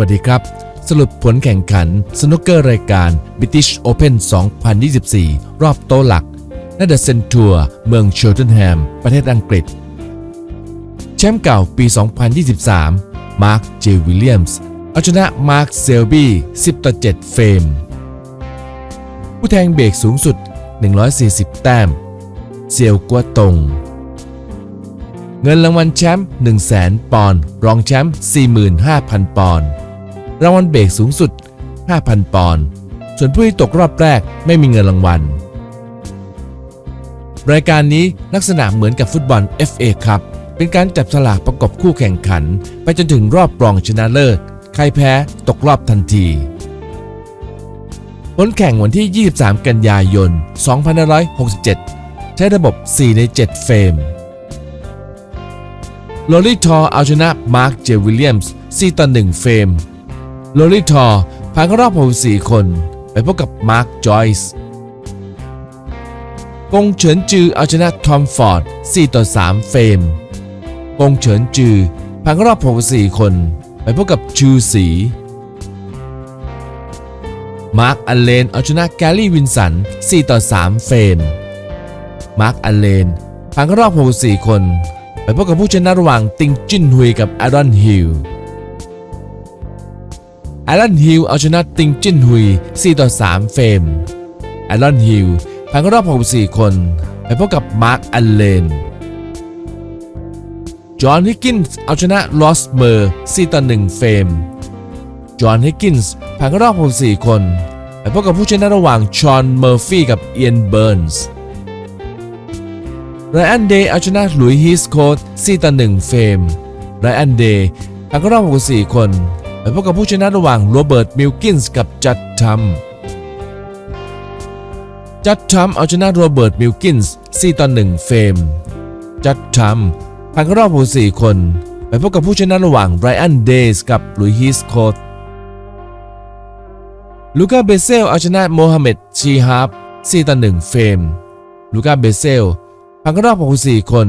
วัสดีครับ สรุปผลแข่งขันสนุกเกอร์รายการ British Open 2024 รอบโต๊ะหลักณเดอะเซนทัวร์เมืองเชลตันแฮม ประเทศอังกฤษ แชมป์เก่าปี 2023 มาร์ค เจวิลเลียมส์เอาชนะมาร์ค เซลบี้ 10 ต่อ 7 เฟรม ผู้แทงเบรกสูงสุด 140 แต้ม เซียวกัวตง เงินรางวัลแชมป์ 1 0 0 0 0แสนปอนด์ รองแชมป์ 45,000 ปอนด์ รางวัลเบรกสูงสุด 5,000 ปอนด์ ส่วนผู้ที่ตกรอบแรกไม่มีเงินรางวัล รายการนี้ลักษณะเหมือนกับฟุตบอล FA ครับ เป็นการจับสลากประกบคู่แข่งขัน ไปจนถึงรอบรองชนะเลิศ ใครแพ้ตกรอบทันทีผลแข่งวันที่ 23 กันยายน 2567 ใช้ระบบ 4 ใน 7 เฟรมโรลลี่ทอร์เอาชนะมาร์ค เจวิลเลียมส์ 4 ต่อ 1 เฟรม โรลลี่ทอร์ผ่านเข้ารอบ64คน ไปพบกับมาร์คจอยส์กงเฉินจือเอาชนะทอมฟอร์ด 4 ต่อ 3 เฟรมกงเฉินจือผ่านเข้ารอบ64คน ไปพบกับชูสีมาร์คอัลเลนเอาชนะแกลลี่วินสัน 4 ต่อ 3 เฟรมมาร์คอัลเลนผ่านเข้ารอบ64คน ไปพบกับผู้ชนะระหว่างติงจินฮุยกับอารอนฮิล อารอนฮิลเอาชนะติงจินฮุย 4 ต่อ 3 เฟรมอารอนฮิลผ่านเข้ารอบ 64 คน ไปพบกับมาร์คอัลเลน จอห์นฮิกกินส์เอาชนะลอสเมอร์ 4 ต่อ 1 เฟรม จอห์นฮิกกินส์ผ่านเข้ารอบ 64 คน ไปพบกับผู้ชนะระหว่างชอนเมอร์ฟี่กับเอียนเบิร์นส์ไรอันเดย์เอาชนะหลุยฮีสโคต4ต่อ 1 เฟรมไรอันเดย์ผ่านเข้ารอบ 64 คน ไปพบกับผู้ชนะระหว่างโรเบิร์ตมิลกินส์กับจัดทัมจัดทัมเอาชนะโรเบิร์ตมิลกินส์4ต่อ1เฟรม จัดทัมผ่านเข้ารอบ64คน ไปพบกับผู้ชนะระหว่างไรอันเดย์กับลุยฮีสโคตลูกาเบเซลเอาชนะโมฮัมเหม็ดชีฮาร์ฟ4ต่อ1เฟรม ลูกาเบเซลผ่านเข้ารอบ64คน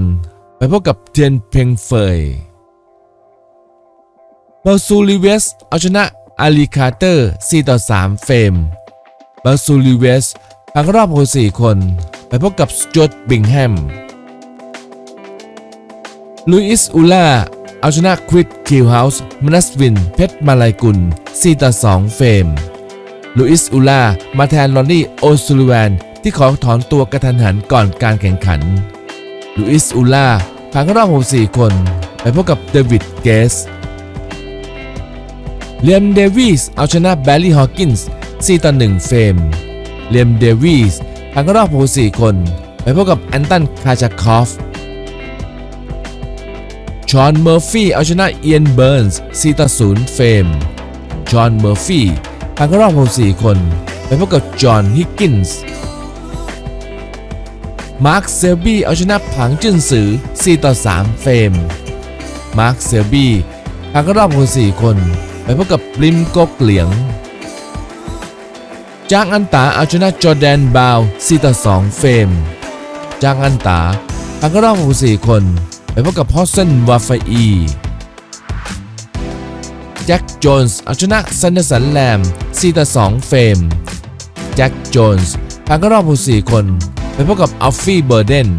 ไปพบกับเทียนเพงเฟย บลซูลิเวสเอาชนะอาลีคาเตอร์ 4 ต่อ 3 เฟรมเบลซูลิเวสผ่านรอบ64คน ไปพบกับสจวตบิงแฮม ลุยอิสอูล่า เอาชนะควิดคิวเฮาส์มนัสวิน เพชรมาลายกุล 4 ต่อ 2 เฟรม ลุอิสอูล่า มาแทนลอนนี่ โอซูลิแวน ที่ขอถอนตัวกระทันหันก่อนการแข่งขัน ลุอิสอูล่าผ่านรอบ64คน ไปพบกับเดวิด เกส เลียมเดวิสเอาชนะแบลลี่ฮอว์กินส์4ต่อ1เฟรมเลียมเดวิสผ่านรอบ64คน ไปพบกับแอนตันคาชาคอฟชอนเมอร์ฟี่เอาชนะเอียนเบิร์นส์4ต่อ0เฟรมจอห์นเมอร์ฟี่ผ่านรอบ64คน ไปพบกับจอห์นฮิกกินส์มาร์คเซลบี้เอาชนะผังจุนซือ 4 ต่อ 3 เฟรม มาร์คเซลบี้ผ่านรอบ64คน ไปพบกับลิมกกเหลียง จางอันตาเอาชนะจอแดนบาว4ต่อ2เฟรม จางอันตาผ่านเข้ารอบ64คน ไปพบกับฮอสเซนวาฟอี แจ็คโจนส์เอาชนะซันเดอร์สันแลม4ต่อ2เฟรม แจ็คโจนส์ผ่านเข้ารอบ64คน ไปพบกับอัลฟี่เบอร์เดน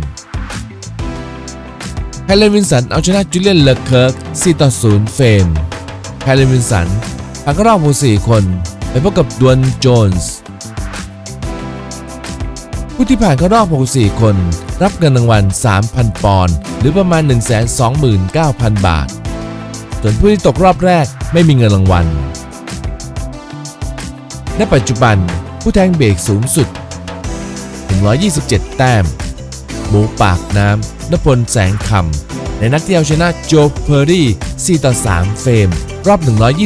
ไฮเลนวินสันเอาชนะจูเลียนเลอเคิร์ก4ต่อ0เฟรม ไฮลนวินสันผ่านเข้ารอบ64คน ไปพบกับดวนโจนส์ผู้ที่ผ่านเข้ารอบ64คน รับเงินรางวัล 3,000 ปอนด์หรือประมาณ 129,000 บาท ส่วนผู้ที่ตกรอบแรกไม่มีเงินรางวัล ในปัจจุบันผู้แทงเบรกสูงสุด 127 แต้ม หมูปากน้ำนพลแสงคำในนัดที่เอาชนะโจเพอร์รี่ 4 ต่อ 3 เฟรม รอบ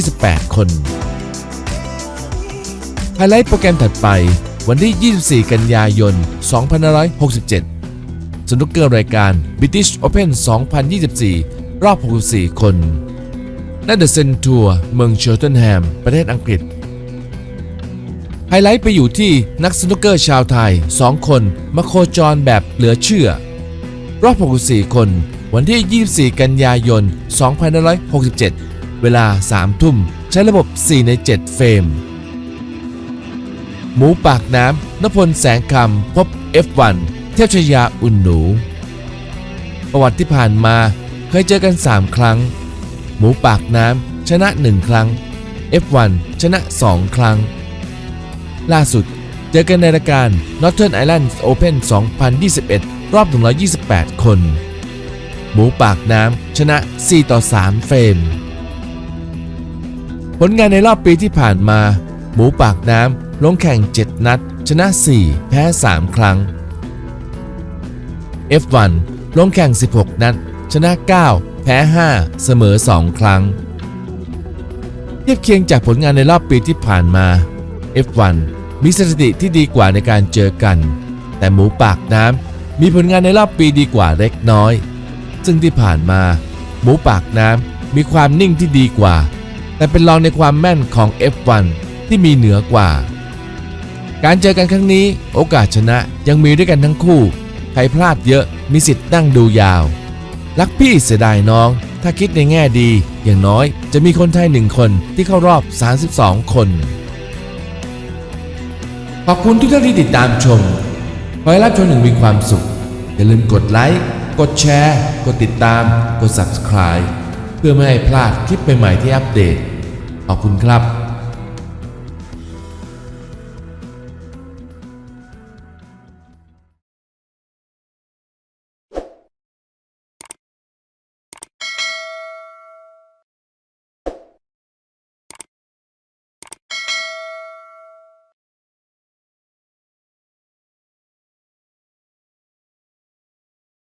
128 คน ไฮไลท์โปรแกรมถัดไปวันที่ 24 กันยายน 2567 สนุกเกอร์รายการ British Open 2024 รอบ 64 คนณเดอะเซนทัวร์เมืองเชลตันแฮม ประเทศอังกฤษ ไฮไลท์ไปอยู่ที่นักสนุกเกอร์ชาวไทย 2 คนมาโคจรแบบเหลือเชื่อ รอบ 64 คน วันที่ 24 กันยายน 2567 เวลา 3 ทุ่ม ใช้ระบบ 4 ใน 7 เฟรม หมูปากน้ำนพลแสงคำพบ F1 เทพชยาอุ่นหนู ประวัติที่ผ่านมาเคยเจอกัน 3 ครั้ง หมูปากน้ำชนะ 1 ครั้ง F1 ชนะ 2 ครั้ง ล่าสุดเจอกันในรายการ Northern Ireland Open 2021 รอบ 128 คน หมูปากน้ำชนะ 4 ต่อ 3 เฟรม ผลงานในรอบปีที่ผ่านมา หมูปากน้ำลงแข่ง 7 นัด ชนะ 4 แพ้ 3 ครั้ง F1 ลงแข่ง 16 นัด ชนะ 9 แพ้ 5 เสมอ 2 ครั้ง เทียบเคียงจากผลงานในรอบปีที่ผ่านมา F1 มีสถิติที่ดีกว่าในการเจอกัน แต่หมูปากน้ำมีผลงานในรอบปีดีกว่าเล็กน้อย ซึ่งที่ผ่านมา หมูปากน้ำมีความนิ่งที่ดีกว่า แต่เป็นรองในความแม่นของ F1 ที่มีเหนือกว่า การเจอกันครั้งนี้โอกาสชนะยังมีด้วยกันทั้งคู่ ใครพลาดเยอะมีสิทธิ์นั่งดูยาว รักพี่เสียดายน้อง ถ้าคิดในแง่ดี อย่างน้อยจะมีคนไทยหนึ่งคนที่เข้ารอบ 32 คน ขอบคุณทุกท่านที่ติดตามชม ขอให้รับชมหนึ่งมีความสุข อย่าลืมกดไลค์ กดแชร์ กดติดตาม กด Subscribe เพื่อไม่ให้พลาดคลิปใหม่ๆที่อัปเดต ขอบคุณครับ